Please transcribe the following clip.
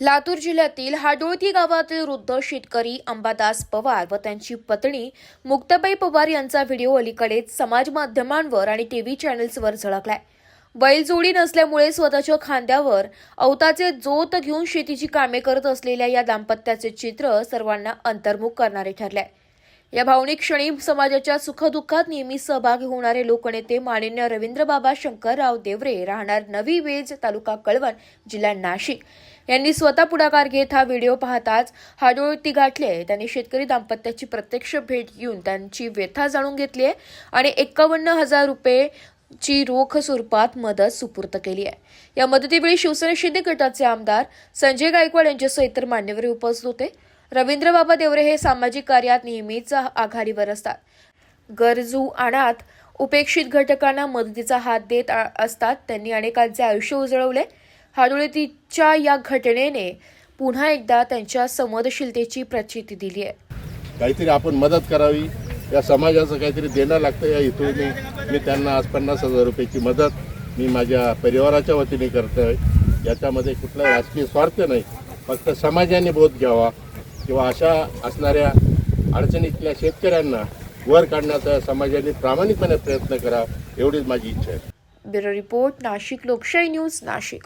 लातूर जिल्ह्यातील हाडोळती गावातील वृद्ध शेतकरी अंबादास पवार व त्यांची पत्नी मुक्ताबाई पवार यांचा व्हिडिओ अलीकडेच समाज माध्यमांवर आणि टीव्ही चॅनेल्सवर झळकलाय. बैलजोडी नसल्यामुळे स्वतःच्या खांद्यावर अवताचे जोत घेऊन शेतीची कामे करत असलेल्या या दाम्पत्याचे चित्र सर्वांना अंतर्मुख करणारे ठरले या भावनिक क्षणी समाजाच्या सुखदुःखात नेहमी सहभागी होणारे लोकनेते माननीय रवींद्रबाबा शंकरराव देवरे राहणार नवी वेज तालुका कळवण जिल्हा नाशिक. यांनी स्वतः पुढाकार घेत हा व्हिडिओ पाहताच हाडोळती गाठले त्यांनी शेतकरी दाम्पत्याची प्रत्यक्ष भेट घेऊन त्यांची व्यथा जाणून घेतली आहे आणि एक्कावन्न हजार रुपये ची रोख स्वरूपात मदत सुपूर्त केली आहे या मदतीवेळी शिवसेना शिंदे गटाचे आमदार संजय गायकवाड यांच्यासह इतर मान्यवर उपस्थित होते. रवींद्र बाबा देवरे हे सामाजिक कार्यात नेहमीच आघाडीवर असतात. गरजू अनाथ उपेक्षित घटकांना मदतीचा हात देत असतात. त्यांनी अनेकांचे आयुष्य उजळवले. हाडोळतीच्या या घटनेने पुन्हा एकदा त्यांच्या संवेदनशीलतेची प्रचिती दिली आहे. काहीतरी आपण मदत करावी. या समाजाचं काहीतरी देणं लागतं या हेतूने. मी त्यांना आज पन्नास हजार रुपयाची मदत मी माझ्या परिवाराच्या वतीने करतोय. याच्यामध्ये कुठलाही राजकीय स्वार्थ नाही. फक्त समाजाने बोध घ्यावा किंवा अशा असणाऱ्या अडचणीतल्या शेतकऱ्यांना वर काढण्याचा समाजाने प्रामाणिकपणे प्रयत्न करा एवढीच माझी इच्छा आहे. ब्युरो रिपोर्ट नाशिक लोकशाही न्यूज नाशिक.